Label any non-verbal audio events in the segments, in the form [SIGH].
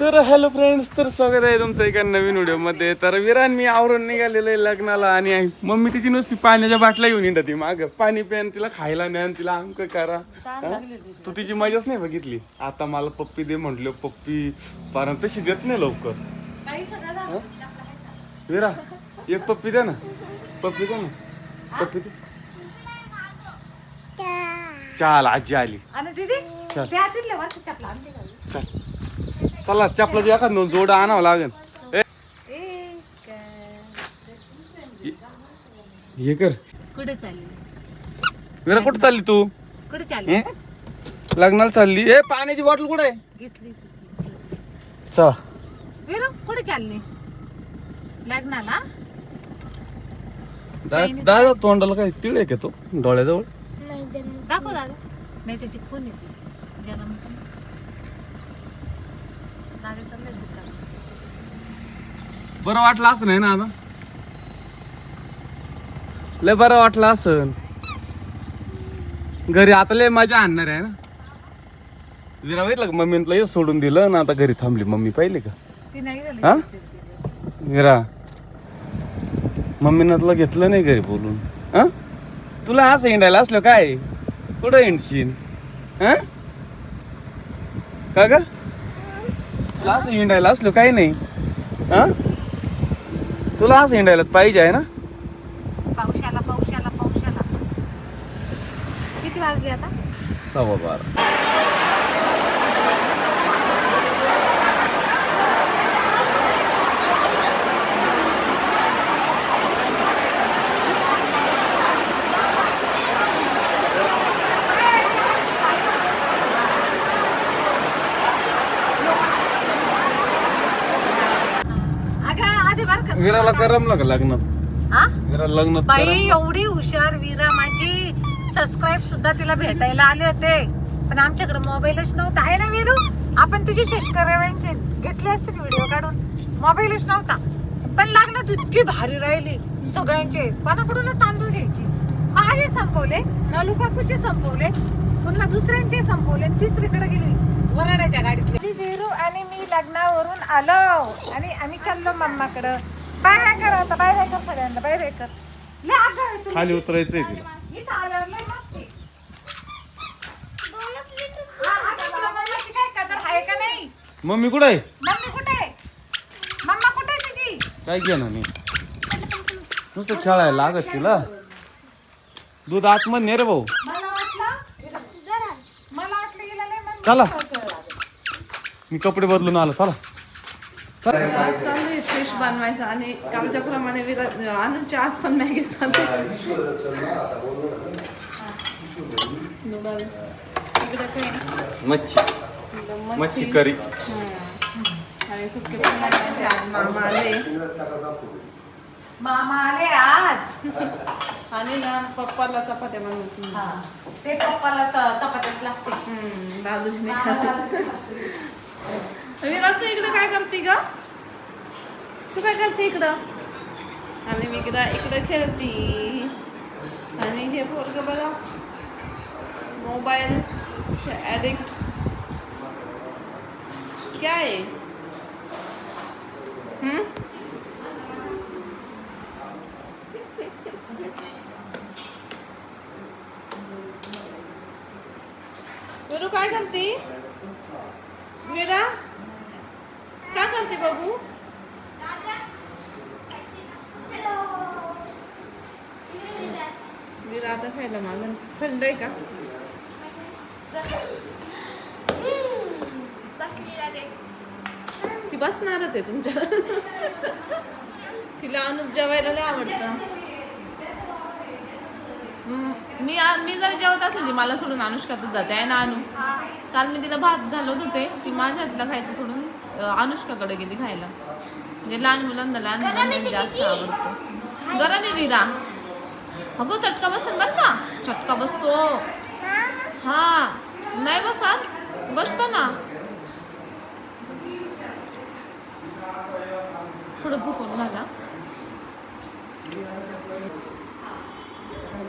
तर hello friends तर स्वागत आहे तुमचं एका नवीन व्हिडिओमध्ये. तर विरान मी आवरून निघालेलं आहे लग्नाला आणि मम्मी तिची नुसती पाण्याच्या बाटल्या घेऊन येतात ती माग. पाणी प्यान तिला खायला न्या तिला आमक करा? तू तिची मजाच नाही बघितली? आता मला पप्पी दे म्हटलं पप्पी कारण तशी देत नाही लवकर? विरा एक पप्पी दे ना. पप्पी दे ना. पप्पी दे. चाल आजी आली. चल. चल. चला चपलाची एखाद दोन जोड आणावं लागेल. हे कर. कुठे चालली? विरा कुठं चालली तू? कुठे चालली? हं? लग्नाला चालली. ए पाण्याची बॉटल कुठे आहे? घेतली चल. विरू कुठे चालली? लग्नाला? दा- दादा तोंडाला काय तिळ आहे का तो? डोळ्याजवळ? दाखव दादा. नाही त्याची खून येते जन्म दुकान बरं वाटलं असं नाही ना आता? लय बरं वाटलं असं घरी आता लय मजा आणणार आहे ना? विरा बघितलं का मम्मीला हे सोडून दिलं ना आता घरी थांबली. मम्मी पाहिली का? ती नाही झाली हा? विरा मम्मीनं तुला घेतलं नाही घरी बोलून. हा? तुला असं हिंडायला असलं काय? कुठं हिंडशील? हा? का ग? तुला असं हिंडायला असलं काही नाही. हा? तुला असं हिंडायलाच पाहिजे आहे ना? पावसाला पावसाला पावसाला. किती वाजले आता? सव्वा बारा अगं आधी बर का विराला करमलं का लग्नात हा विराला लग्नात बाई? एवढी हुशार वीरा. माझी सबस्क्राईब सुद्धा तिला भेटायला आले होते. पण आमच्याकडे मोबाईलच नव्हता. आहे ना वीरू? आपण तुझे शेतकऱ्यांचे घेतले असते व्हिडिओ काढून. मोबाईलच नव्हता. पण लागलं इतकी भारी राहिली सगळ्यांचे. कोणाकडून तांदूळ घ्यायची? माझे संपवले नलू काकूचे संपवले पुन्हा दुसऱ्यांचे संपवले तिसरीकडे गेली वराड्याच्या गाडीतली. वीरू आणि मी लग्नावरून आलो आणि आम्ही चाललो मम्माकडं बाय बाय कर आता बाय बाय कर सगळ्यांना बाय बाय कर. लय आगाऊ आहे तू. खाली उतरायचंय तिला इथं आल्यावर लय मस्ती. हा, आता तुला मम्माची काय कदर आहे का नाही? मम्मी कुठं आहे? मम्मी कुठे आहे? मम्मा कुठे आहे तुझी? काय घेणं नाही. नुसतं खेळायला लागत तिला. दूध आतमध्ये नाही रे भाऊ. मला वाटलं मला वाटलं गेलं नाही मम्मी चला. मी कपडे बदलून आलो चला. चालू. फिश बनवायचं आणि कालच्या प्रमाणे विराट अनुची आज पण मॅगी नूडल्स इकडे काही मच्छी. मच्छी करी. आणि सुके पण बनवायचे आज मामा आले. मामा आले आज. आणि ना पप्पाला चपात्या बनवतील हा. ते पप्पाला चपात्याच लागते. हम्म, दादूने खाते. विराट तू इकडे काय करते ग? तू काय करते इकडं? आणि मी इकडं इकडं खेळती. आणि हे पोरग बघा मोबाईल ॲडिक्ट क्या आहे? हम्म? काय करते? मीरा? काय करते बाबू? मीरा आता खायला मागून थंड आहे का? ती बसणारच आहे तुमच्या. तिला अनुज जेवायला लय आवडतं. मी मी जर जेवत असले ती मला सोडून अनुष्कातच जाते. आहे ना अनु? काल मी तिला भात घालत होते. ती माझ्या हातला खायचं सोडून अनुष्काकडे गेली खायला. म्हणजे लहान मुलांना लहान मुलांना जास्त आवडतं. गरम आहे विरा अगं चटका बसेल बर का चटका बसतो. हा नाही बसत? बसतो ना. थोडं भुकून घाला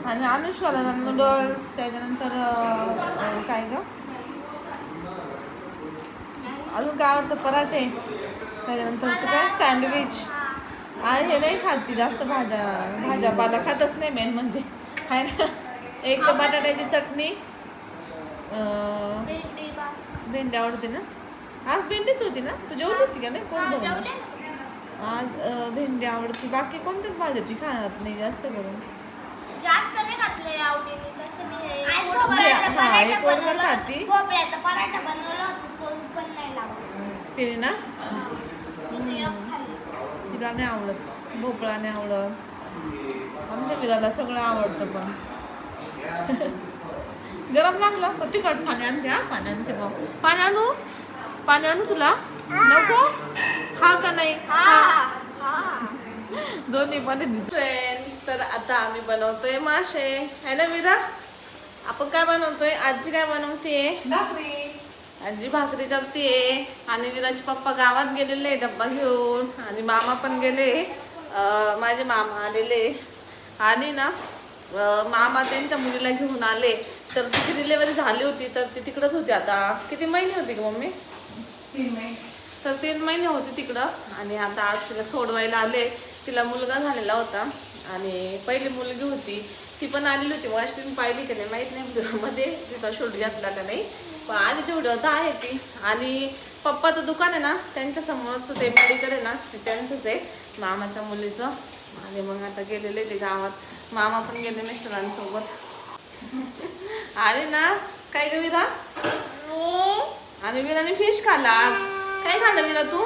आणि अनुष्काला नूडल्स त्याच्यानंतर काय ग? अजून काय आवडतं? पराठे. त्याच्यानंतर काय? सँडविच आणि हे नाही खात ती जास्त भाज्या. भाज्या पाला खातच नाही मेन म्हणजे. आहे ना? एक तर बटाट्याची चटणी अं, भेंडी बस. भेंडी आवडते ना? आज भेंडीच होती ना? तू जेवली होती का नाही? कोण ना. आज अं, भेंडी आवडते. बाकी कोणत्याच भाज्या ती खात नाही जास्त करून. जास्त नाही घातले आवडीने. तसं मी हे भोपळ्याचा पराठा एक वरभर बनवला. खाती. भोपळ्याचा पराठा बनवला होता, तो पण नाही लावला तिने ना फक्त एक खाल्लं. तिला नाही आवडत भोपळा नाही आवडत. आमच्या विराला सगळं आवडतं पण. [LAUGHS] गरम लागलं पण तिखट पाणी आणते हा पाणी आणते मग. पाणी आणू? पाणी आणू तुला? नको? हा का नाही? हा. हा. दोन्ही पण फ्रेंड्स तर आता आम्ही बनवतोय मासे. है ना मीरा? आपण काय बनवतोय? आजी काय बनवते आजी भाकरी करते आणि विराचे पप्पा गावात गेलेले डब्बा घेऊन. आणि मामा पण गेले. माझे मामा आलेले. आणि ना मामा त्यांच्या मुलीला घेऊन आले. तर तिची डिलेवरी झाली होती तर ती तिकडंच होती आता. किती महिने होती का मम्मी? तर तीन महिने होते तिकडं. आणि आता आज तिला सोडवायला आले. तिला मुलगा झालेला होता. आणि पहिली मुलगी होती. ती पण आलेली होती. मग पाहिली का नाही माहीत नाही. व्हिडिओमध्ये तिचा शूट घेतला का नाही. पण जेवढं व्हिडिओ तर आहे ती. आणि पप्पाचं दुकान आहे ना त्यांच्या समोरच ते मेडिकल आहे ना ते त्यांचंच आहे मामाच्या मुलीचं. आणि मग आता गेलेले ते गावात. मामा पण गेले मिस्टरांसोबत. अरे ना काय ग विरा? आणि विराने फिश खाल्ला आज. काय खाल्लं विरा तू?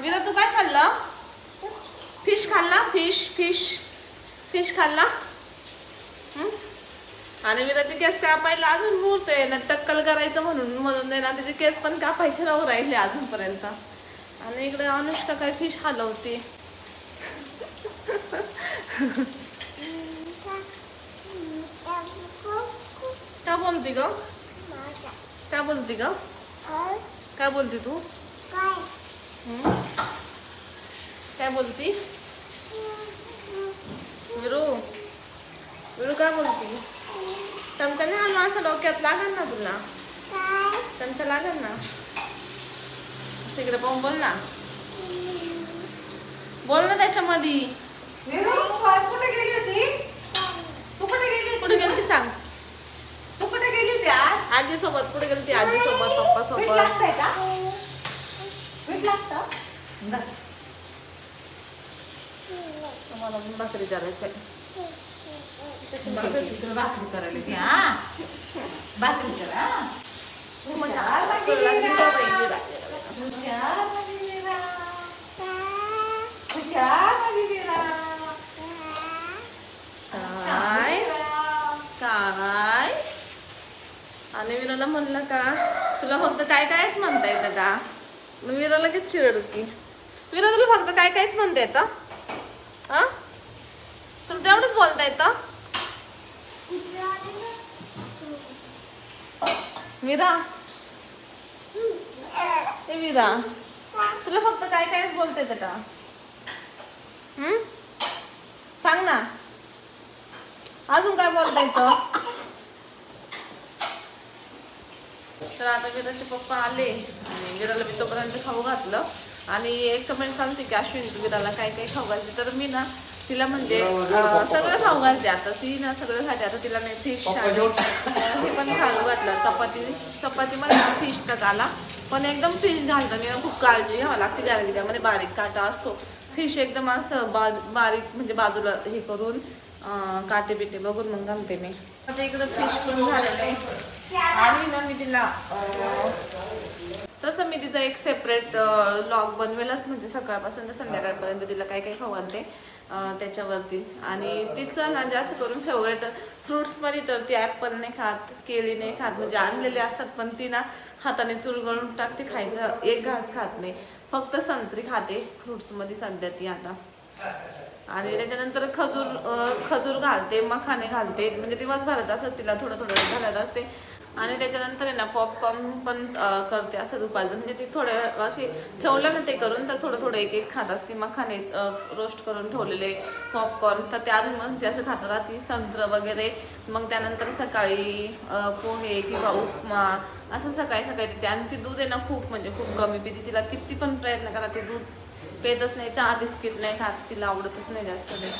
विरा तू काय खाल्लं? फिश खाल्ला? Fish fish. फिश खाल्ला? आणि विराचे केस कापायला अजून मुहूर्त आहे ना टक्कल करायचं म्हणून म्हणून आहे ना त्याचे केस पण कापायचे राहू राहिले अजूनपर्यंत. आणि इकडे अनुष्का काय फिश खाल्लं काय बोलती ग? काय बोलती ग? काय बोलती तू? काय बोलती? विरू? विरू काय बोलती? चमच्याने हालवा असं डोक्यात लागेल ना तुला? चमचा लागेल ना? इकडे पाहून बोल ना. बोल ना त्याच्यामध्ये. कुठे गेली होती? तू कुठे गेली होती? कुठे गेली सांग. तू कुठे गेली होती आज? आजी सोबत कुठे गेली आजी सोबत पप्पा सोबत. का? लागतं? पण भाकरी करायची तुला भाकरी करायला ती, हा? भाकरी कर, हा? काय? काय? आणि विराला म्हणलं का? तुला फक्त काय कायच म्हणता येतं का? विरा लगेच चिरडती विरा तुला फक्त काय कायच म्हणता येतं? हा? तुला तेवढंच बोलता येतं? विरा ए विरा तुला फक्त काय कायच बोलते का? हम्म सांग ना. अजून काय बोलता येतं? तर आता विराचे पप्पा आले आणि विराला मी तोपर्यंत खाऊ घातलं. आणि एक कमेंट सांगते की अश्विनी तू विराला काय काय खाऊ घालते? तर मी ना तिला म्हणजे सगळं खाऊ घालते आता. ती ना सगळं खाते आता तिला मी फिश [LAUGHS] हे पण खाऊ घातलं. चपाती चपातीमध्ये ना फिश टाक आला पण एकदम फिश घालताना खूप काळजी घ्यावी लागते कारण की त्यामध्ये बारीक काटा असतो. फिश एकदम असं बा बारीक म्हणजे बाजूला हे करून काटे बिटे बघून मग घालते मी. आता इकडं फिश पण झालेलं आहे. आणि ना मी तिला तसं मी तिचा एक सेपरेट लॉग बनवेलच. म्हणजे सकाळपासून ते संध्याकाळपर्यंत तिला काय काय खाऊ घालते. त्याच्यावरती. आणि तिचं ना जास्त करून फेवरेट फ्रुट्समध्ये तर ती ॲपल नाही खात केळी नाही खात. म्हणजे आणलेले असतात पण ती ना हाताने चुरगळून टाकते खायचं एक घास खात नाही. फक्त संत्री खाते फ्रुट्समध्ये सध्या ती आता. आणि त्याच्यानंतर खजूर खजूर घालते मखाने घालते. म्हणजे दिवसभरात असं तिला थोडं थोडं घालत असते. आणि त्याच्यानंतर आहे ना पॉपकॉर्न पण करते असं दुपारचं. म्हणजे ती थोडे अशी ठेवलं ना ते करून तर थोडं थोडं एक एक खात असते. मखाने रोस्ट करून ठेवलेले पॉपकॉर्न तर त्या मग ते असं खात राहते संत्र वगैरे. मग त्यानंतर सकाळी पोहे किंवा उपमा. असं सकाळी सकाळी देते. आणि ती दूध आहे ना खूप म्हणजे खूप कमी पिते. तिला किती पण प्रयत्न करा ते दूध पेतच नाही. चहा बिस्किट नाही खात. तिला आवडतच नाही जास्त ते.